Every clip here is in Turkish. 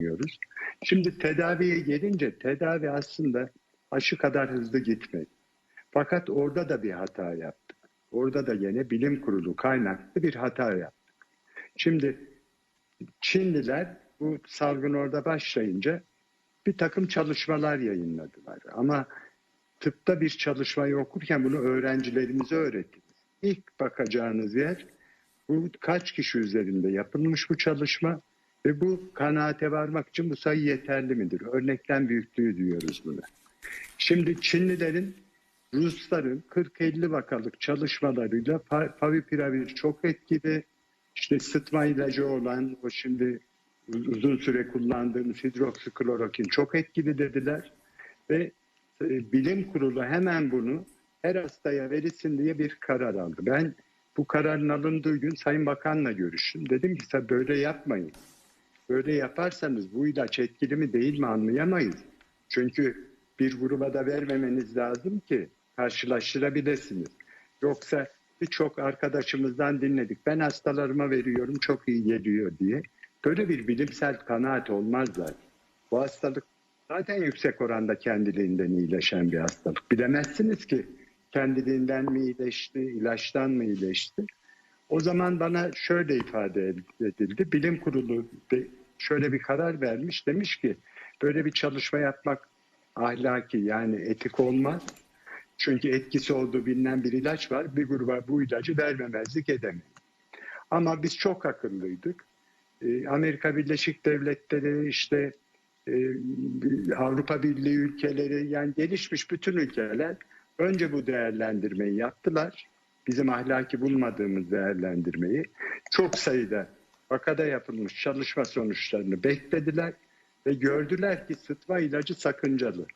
kullanıyoruz. Şimdi tedaviye gelince tedavi aslında aşı kadar hızlı gitmedi. Fakat orada da bir hata yaptık. Orada da yine bilim kurulu kaynaklı bir hata yaptık. Şimdi Çinliler bu salgın orada başlayınca bir takım çalışmalar yayınladılar. Ama tıpta bir çalışmayı okurken bunu öğrencilerimize öğretiniz. İlk bakacağınız yer bu kaç kişi üzerinde yapılmış bu çalışma ve bu kanaate varmak için bu sayı yeterli midir? Örneklem büyüklüğü diyoruz buna. Şimdi Çinlilerin Rusların 40-50 vakalık çalışmalarıyla favipiravir çok etkili. İşte sıtma ilacı olan o şimdi uzun süre kullandığımız hidroksiklorokin çok etkili dediler. Ve e, bilim kurulu hemen bunu her hastaya verilsin diye bir karar aldı. Ben bu kararın alındığı gün Sayın Bakan'la görüştüm. Dedim ki böyle yapmayın. Böyle yaparsanız bu ilaç etkili mi değil mi anlayamayız. Çünkü bir gruba da vermemeniz lazım ki karşılaştırabilirsiniz. Yoksa birçok arkadaşımızdan dinledik. Ben hastalarıma veriyorum çok iyi geliyor diye. Böyle bir bilimsel kanaat olmaz zaten. Bu hastalık zaten yüksek oranda kendiliğinden iyileşen bir hastalık. Bilemezsiniz ki kendiliğinden mi iyileşti, ilaçtan mı iyileşti. O zaman bana şöyle ifade edildi. Bilim kurulu şöyle bir karar vermiş. Demiş ki böyle bir çalışma yapmak ahlaki yani etik olmaz. Çünkü etkisi olduğu bilinen bir ilaç var. Bir gruba bu ilacı vermemezlik edemeyiz. Ama biz çok akıllıydık. Ee, Amerika Birleşik Devletleri işte e, Avrupa Birliği ülkeleri yani gelişmiş bütün ülkeler önce bu değerlendirmeyi yaptılar. Bizim ahlaki bulmadığımız değerlendirmeyi. Çok sayıda vakada yapılmış çalışma sonuçlarını beklediler ve gördüler ki sıtma ilacı sakıncalı.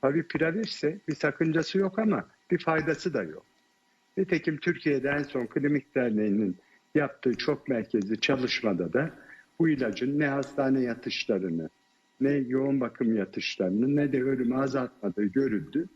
Favipiravir ise bir sakıncası yok ama bir faydası da yok. Nitekim Türkiye'de en son Klinik Derneği'nin yaptığı çok merkezli çalışmada da bu ilacın ne hastane yatışlarını, ne yoğun bakım yatışlarını ne de ölümü azaltmadığı görüldü.